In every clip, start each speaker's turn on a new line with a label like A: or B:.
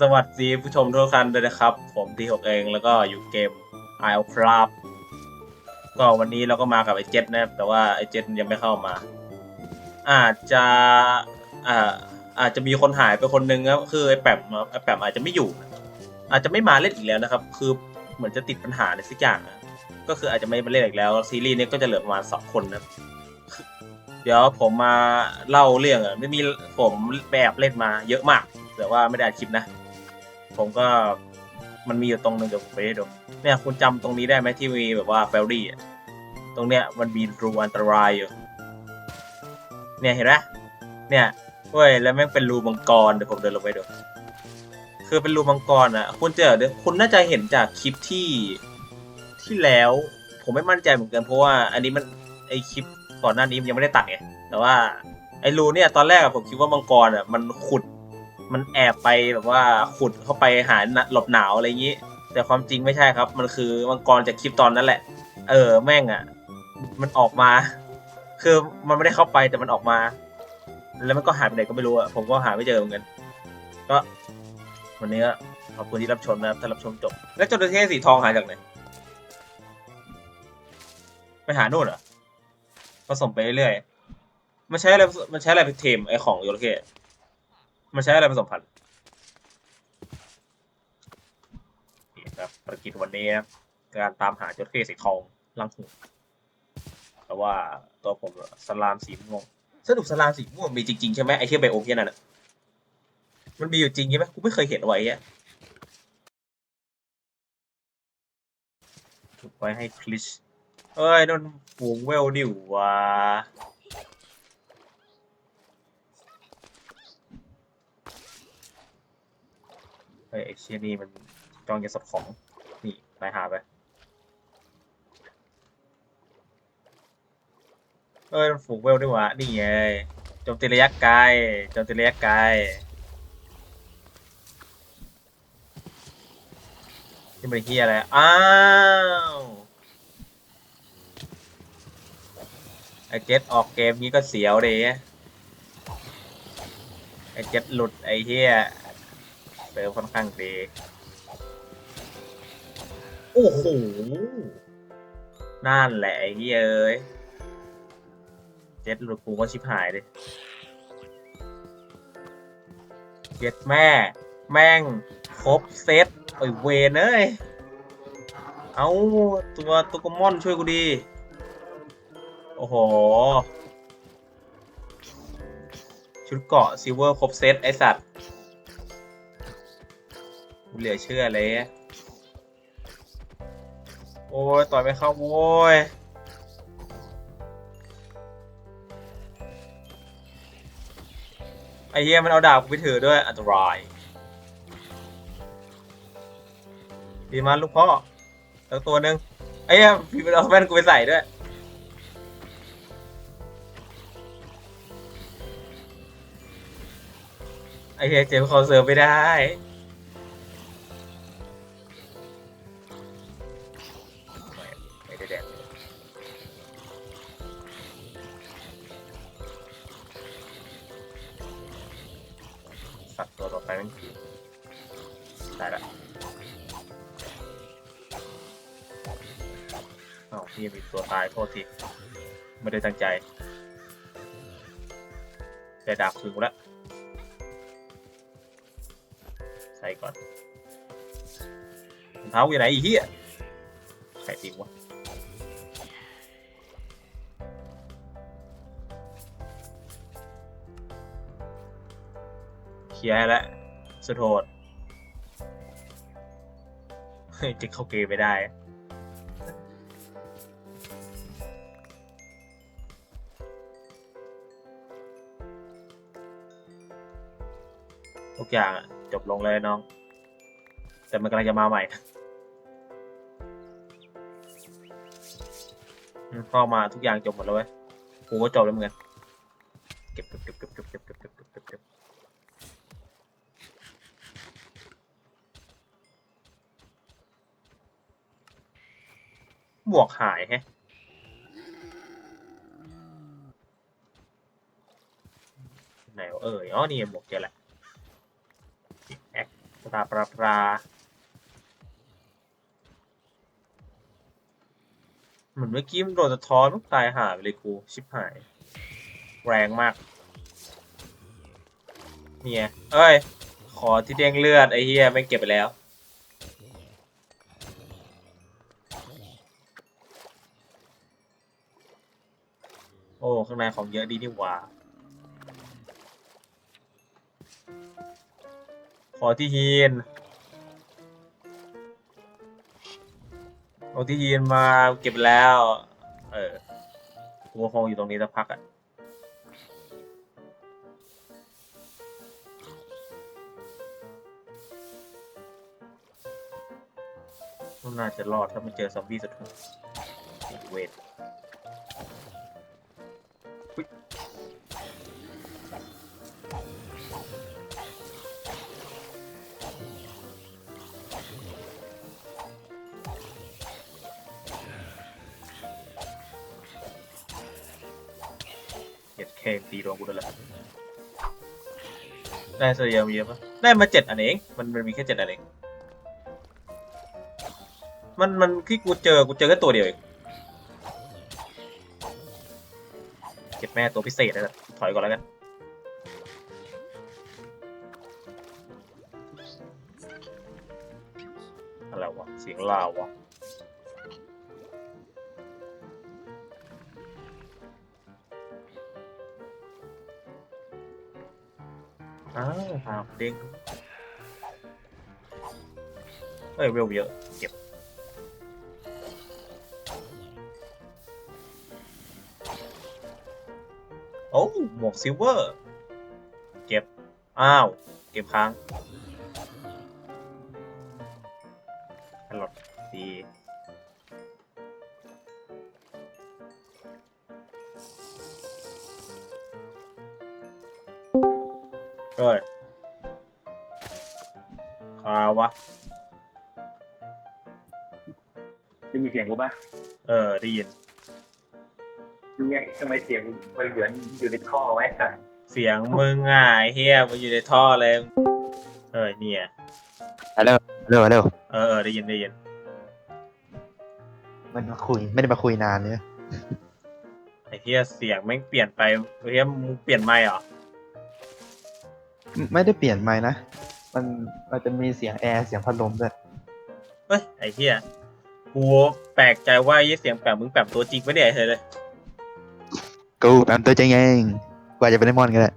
A: สวัสดีผู้ชมทุกท่านด้วยนะครับ ผมที่หกเองแล้วก็อยู่เกม Isle of Craft ก็วันนี้เราก็มากับไอเจ็ดนะครับ แต่ว่าไอเจ็ดยังไม่เข้ามา อาจจะอ่าอาจจะมีคนหายไปคนนึงครับคือไอแปมไอแปมอาจจะไม่อยู่ อาจจะไม่มาเล่นอีกแล้วนะครับ คือเหมือนจะติดปัญหาในสักอย่างนะก็คืออาจจะไม่มาเล่นอีกแล้ว ซีรีส์นี้ก็จะเหลือประมาณสองคนนะเดี๋ยวผมมาเล่าเรื่องอะไม่มีผมแบบเล่นมาเยอะมาก แต่ว่าไม่ได้อัดคลิปนะ ผมก็มันมีอยู่ตรงหนึงเดี๋ยวผมไปให้ดูเนี่ยคุณจำตรงนี้ได้ไหมที่มีแบบว่าเฟลลี่อะตรงเนี้ยมันมีรูอันตรายอยู่ เนี่ยเห็นไหมเนี่ยเว้ยแล้วแม่งเป็นรูมังกรเดี๋ยวผมเดินลงไปดู คือเป็นรูมังกรอะ คุณเจอเดี๋ยวคุณน่าจะเห็นจากคลิปที่ที่แล้ว ผมไม่มั่นใจเหมือนกันเพราะว่า อันนี้มันไอคลิปก่อนหน้านี้มันยังไม่ได้ตัดไงแต่ว่าไอรูเนี่ยตอนแรกผมคิดว่ามังกรอะมันขุด มันแอบไปแบบว่าขุดเข้าไปหาหลบหนาวอะไรอย่างนี้ แต่ความจริงไม่ใช่ครับ มันคือมังกรจากคลิปตอนนั้นแหละ เออแม่งอะ มันออกมา คือมันไม่ได้เข้าไปแต่มันออกมา แล้วมันก็หายไปไหนก็ไม่รู้อะผมก็หาไม่เจอเหมือนกัน ก็วันนี้ก็ขอบคุณที่รับชมนะครับถ้ารับชมจบ แล้วจระเข้สีทองหายจากไหนไปหาโน่นเหรอผสมไปเรื่อยมันใช้อะไรมันใช้อะไรเป็นเทมไอของจระเข้ มันใช้อะไรผสมพันธุ์นี่ครับภารกิจวันนี้นะครับการตามหาจระเข้สีทองลังหูแต่ว่าตัวผมสลามสีม่วงสรุปสลามสีม่วงมีจริงๆใช่ไหมไอเทียไบโอมที่นั่นน่ะมันมีอยู่จริงใช่ไหมกูไม่เคยเห็นไว้อะถูกไว้ให้คลิชเอ้ยนั่นฝูงเวลดิวว่ะ เฮ้ยไอเชียนี่มันจ้องจะสดของ นี่ไปหาไป เอ้ยมันฝูงเวลด้วยวะนี่ไงโจมตีระยะไกลโจมตีระยะไกลที่มันเฮียอะไร อ้าว ไอเจ็ตออกเกมนี้ก็เสียวดีไอเจ็ตหลุดไอเฮีย เซิร์ฟค่อนข้างดีโอ้โหนั่นแหละไอ้เหี้ยเอ้ยเจ็ดหลุดกูก็ชิบหายเลยเจ็ดแม่ แม่ง ครบเซตไอ้ยเวนเอ้ย เอาตัวตัวกมอนช่วยกูดี โอ้โห ชุดเกราะซิลเวอร์ครบเซตไอสัตว์ เหลือเชื่อเลย โอ้ยต่อยไม่เข้าโว้ยไอ้เหี้ยมันเอาดาบกูไปถือด้วยอันตราย ดีมากลูกพ่อแล้วตัวหนึ่งไอ้เหี้ยพี่มันเอาแว่นกูไปใส่ด้วยไอ้เหี้ยเจมส์เขาเซิร์ฟไม่ได้ อ้าวพี่มีตัวตายโทษที ไม่ได้ตั้งใจได้ดาบคืนกูแล้วใส่ก่อนรองเท้าอยู่ไหนอีเหี้ยใครจริงวะเคลียร์แล้วสุดโหดเฮ้ยจะเข้าเกมไม่ได้ ทุกอย่างจบลงเลยน้อง แต่มันกำลังจะมาใหม่อืมเข้ามาทุกอย่างจบหมดแล้วเว้ยกูก็จบแล้วเหมือนกันเก็บเก็บเก็บเก็บเก็บเก็บเก็บเก็บเก็บเก็บวกหายแฮะไหนวเอ่ยอ๋อนี่บวกเจอแหละ ราปราปราเหมือนเมื่อกี้มันโดนสะท้อนมันตายหาไปเลยกูชิบหาย แรงมาก เนี่ยเอ้ย ขอที่เด้งเลือดไอ้เหี้ยไม่เก็บไปแล้วโอ้ ข้างในของเยอะดีนี่หว่า ขอที่ฮีนเอาที่ฮีนมาเก็บแล้ว เออกูคงอยู่ตรงนี้สักพักอะน่าจะรอดถ้าไม่เจอซอมบี้สุดท้ายเวท คตีโดนกูด้วยละได้เสียเยอะเยอะปะได้มาเจ็ดอันเอง มันมันมีแค่เจ็ดอันเอง มันมันที่กูเจอกูเจอแค่ตัวเดียวเองเก็บแม่ตัวพิเศษนะถอยก่อนแล้วกันอะไรวะเสียงลาววะ อ้าวหาเด้งเฮ้ยเวลเยอะเก็บโอ้หมวกซิลเวอร์ เก็บ อ้าว เก็บค้าง เฮ้ยคาวะ
B: จะมีเสียงกูป่ะ
A: เออ ได้ยิน
B: เนี่ยทำไมเสียงมันเหมือนอยู่ในท่อไว้ค่ะ
A: เสียงมึงอะไอ้เฮียมันอยู่ในท่อเลยเออเนี่ย
C: ฮัลโหลฮัลโหลฮัลโหล
A: เออเออได้ยินได้ยิน
C: มันมาคุย ไม่ได้มาคุยนานเนี่ย
A: ไอ้เฮียเสียงแม่งเปลี่ยนไปไอ้เฮียมึงเปลี่ยนไมค์เหรอ
C: ไม่ได้เปลี่ยนไม้นะ มันมันจะมีเสียงแอร์เสียงพัดลมด้วย
A: เฮ้ยไอ้เฮียกูแปลกใจว่าไอ้เสียงแปลกมึงแปลกตัวจริงไม่ได้เฮ้ยเลย
C: กูแปมตัวจริงเองกว่าจะเป็นไดมอนด์ก็ได้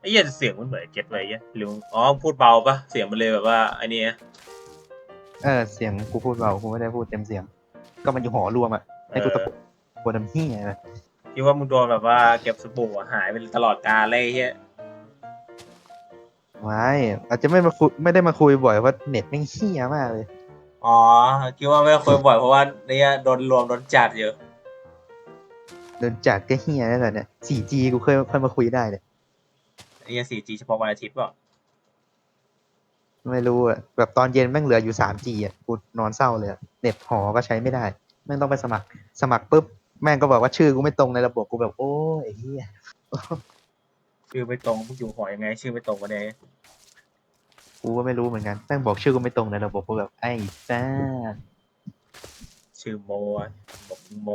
A: ไอ้เฮียเสียงมันเหมือนเก็ตไว้เฮียหรืออ๋อพูดเบาปะเสียงมันเลยแบบว่าไอ้นี่นะ
C: เออเสียงกูพูดเบากูไม่ได้พูดเต็มเสียง ก็มันอยู่หอรวมอะให้กูตะโกนปวดน้ำเหี้ยนะ
A: คิดว่ามึงโดนแบบว่าเก็บสบู่อะหายไปตลอดกาลเลยไอ้เฮีย
C: ไม่อาจจะไม่มาคุยไม่ได้มาคุยบ่อยเพราะเน็ตแม่งเหี้ยมากเลย
A: อ๋อ คิดว่าไม่เคยบ่อยเพราะว่าเนี่ยโดนรวมโดนจัดเยอะ
C: เดินจัดก็เหี้ยนั่นแหละเนี่ย 4G กูเคยค่อยมาคุยได้เนี่ย
A: ไอ้เฮีย 4G เฉพาะวันอาทิตย์เปล่า
C: ไม่รู้อะแบบตอนเย็นแม่งเหลืออยู่ 3G อะกูนอนเศร้าเลยอะเน็ตหอก็ใช้ไม่ได้ แม่งต้องไปสมัคร สมัครปุ๊บ แม่งก็บอกว่าชื่อกูไม่ตรงในระบบกูแบบโอ้ยไอ้เหี้ย
A: ชื่อไม่ตรงมึงอยู่หอยังไง ชื่อไม่ตรงกันเลย
C: กูก็ไม่รู้เหมือนกันแม่งบอกชื่อกูไม่ตรงในระบบกูแบบไอ้จ้า
A: ชื่อโมอะบอกโม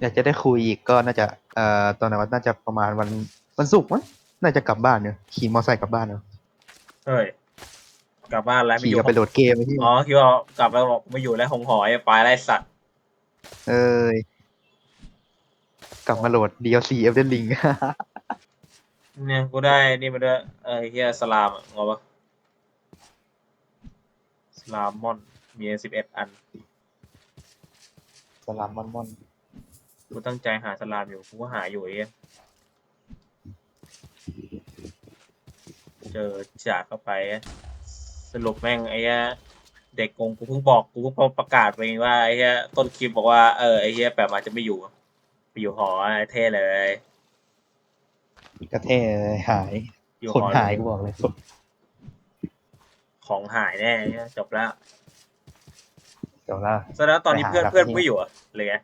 C: อยากจะได้คุยอีกก็น่าจะเอ่อตอนนั้นน่าจะประมาณวันวันศุกร์มั้งน่าจะกลับบ้านเนี่ยขี่มอเตอร์ไซค์กลับบ้านเนาะ
A: เฮ้ย กลับบ้านแล้วไม่
C: ขี่
A: อยู่
C: กลับไปโหลดเกมไอ้ที่
A: อ๋อคิดว่ากลับแล้วบอกไม่อยู่แล้วหงหอยไปไล่สัตว์
C: เอ้ย กลับมาโหลด DLC Elden Ring
A: เนี่ยกูได้นี่มาด้วยเออเฮียสลามอะงอปะสลามมอนมีสิบเอ็ดอัน
C: สลามมอนมอน
A: กูตั้งใจหาสลามอยู่กูก็หาอยู่ไอ้เหี้ยเจอจากเข้าไป สรุปแม่งไอ้เหี้ยเด็กกงกูเพิ่งบอกกูเพิ่งประกาศไปเองว่าไอ้เหี้ยต้นคลิปบอกว่าเออไอ้เหี้ยแบบอาจจะไม่อยู่ไป อยู่หอไอ้เท่เลย
C: กระเท่เลยหาย
A: อยู่
C: คน
A: หอ
C: หายกูบอกเลย
A: ของหายแน่ไอ้เหี้ยจบแล้ว
C: เดี๋ยวละ
A: แสดงว่าตอนนี้
C: ไปหา
A: เพื่อน
C: แบบ
A: เพื่อน
C: นี้
A: ไม่อยู่อะเลยไง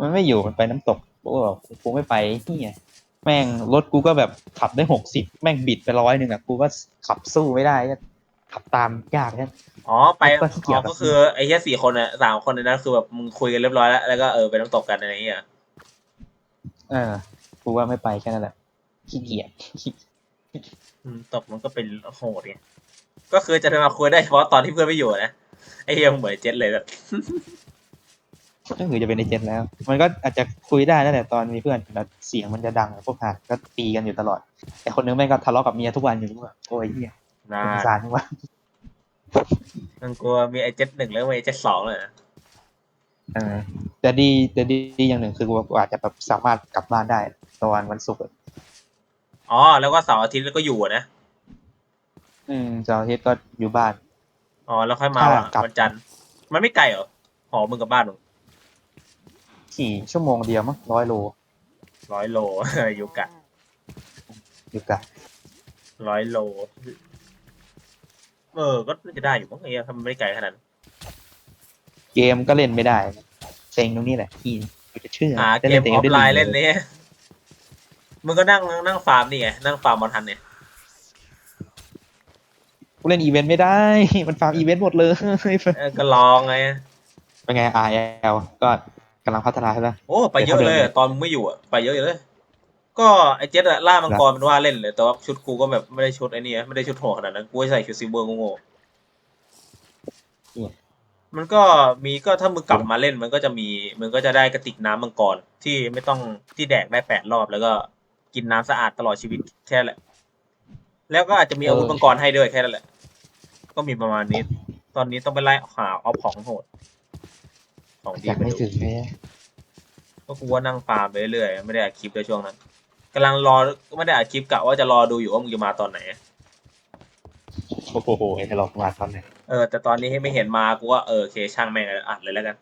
C: มันไม่อยู่มันไปน้ำตกกูบอกกูไม่ไปเฮียแม่งรถกูก็แบบขับได้หกสิบแม่งบิดไปร้อยหนึ่งอะกูก็ขับสู้ไม่ได้ก็ ขับตามยากเนี่ย
A: อ๋อไป
C: ก็ขี้เกียจ
A: อ๋อก็คือไอ้แค่สี่คนน่ะสามคนในนั้นคือแบบมึงคุยกันเรียบร้อยแล้วแล้วก็เออไปน้ำตกกันอะไรอย่างเงี้ย
C: เออกูว่าไม่ไปแค่นั้นแหละขี้เกียจ
A: อืมตกมันก็เป็นโหดไงก็คือจะมาคุยได้เฉพาะตอนที่เพื่อนไม่อยู่นะไอ้เฮียมึงเหมือนเจ็ตเลยแบบ
C: ก็คือจะเป็นในเจนแล้ว มันก็อาจจะคุยได้นั่นแหละตอนมีเพื่อนแต่เสียงมันจะดังพวกหาดก็ตีกันอยู่ตลอด แต่คนนึงแม่งก็ทะเลาะกับเมียทุกวันอยู่ว่าโอ้ยเหี้ย
A: น่า
C: สงสารจังวะ
A: มันกลัวมีไอ้เจ็ตหนึ่งแล้วมีไอ้เจ็ตสองเลยนะ
C: เออแต่ดีแต่ดีอย่างหนึ่งคือกูอาจจะแบบสามารถกลับบ้านได้ตอนวันศุกร์อะ
A: อ๋อ แล้วก็เสาร์อาทิตย์แล้วก็อยู่อะนะ
C: อืมเสาร์อาทิตย์ก็อยู่บ้าน
A: อ๋อ แล้วค่อยมา
C: อ่า
A: วันจันทร์มันไม่ไกลเหรอ หอมึงกับบ้านมึง
C: ขี่ชั่วโมงเดียวมั้งร้อยโล
A: ร้อยโล อยู่กะ
C: อยู่กัน
A: ร้อยโล เออ ก็น่าจะได้อยู่มั้งไอ้เหี้ยทำไมไม่ได้ไกลขนาดนั้น
C: เกมก็เล่นไม่ได้เซ็งตรงนี้แหละที่กูจะเชื่อ
A: หา
C: จะ
A: เกม
C: แต่
A: ออฟ
C: Elden
A: ไล
C: Ring
A: น์เล่นนี่มึงก็นั่งนั่งฟาร์มนี่ไง นั่งฟาร์มบอลทันเนี่ย
C: กูเล่นอีเวนต์ไม่ได้ มันฟาร์มอีเวนต์หมดเลย
A: เออก็ลองไง
C: เป็นไง RL ก็กำลังพัฒนาใช่ไหม
A: โอ้ ไปเยอะเลยตอนมึงไม่อยู่อะไปเยอะเลย ก็ไอ้เจ็ตอะล่ามังกรมันว่าเล่นเลยแต่ว่าชุดกูก็แบบไม่ได้ชุดไอ้นี่ไม่ได้ชุดโหดขนาดนั้นกูใส่ชุดซิลเวอร์โง่ๆมันก็มีก็ถ้ามึงกลับมาเล่นมันก็จะมีมึงก็จะได้กระติกน้ำมังกรที่ไม่ต้องที่แดกได้แปดรอบแล้วก็กินน้ำสะอาดตลอดชีวิตแค่นั้นแหละ แล้วก็อาจจะมีอาวุธมังกรให้ด้วยแค่นั้นแหละ ก็มีประมาณนี้ ตอนนี้ต้องไปไล่หาเอาของโหด ของดี
C: อยาก
A: ไป
C: ไม่
A: ดู
C: ถึงเลย
A: ก็กูว่านั่งฟาร์มไปเรื่อยๆไม่ได้อัดคลิปเลยช่วงนั้น กำลังรอไม่ได้อัดคลิปกะว่าจะรอดูอยู่ว่ามึงจะมาตอนไหน
C: โอ้โหไอ้หลอกมาตอนไหน
A: เออ แต่ตอนนี้ไม่เห็นมากูว่าเออโอเคช่างแม่งเลยอัดเลยแล้วกัน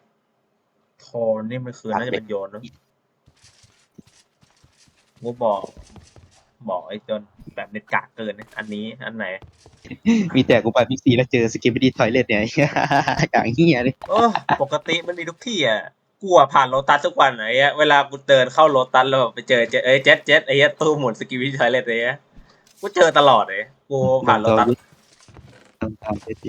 A: โทรนี่มันคือน่าจะเป็นโยนเนอะกูบอก บอกไอ้จนแบบเน็ตกากเกินนะอันนี้อันไหน
C: มีแต่กูไปพิกซีแล้วเจอสกิปปี้ทอยเลทเนี่ยกางเฮียเลย
A: โอ้ปกติมันมีทุกที่อะ กูอะผ่านโลตัสทุกวันไอ้เงี้ยเวลากูเดินเข้าโลตัสแล้วแบบไปเจอเจเอ้ยเจ็ดเจ็ดไอ้เงี้ยตู้หมุนสกิวิทอยเลตไอ้เงี้ยกูเจอตลอดเลยกูผ่านโลตัส
C: ตามเจ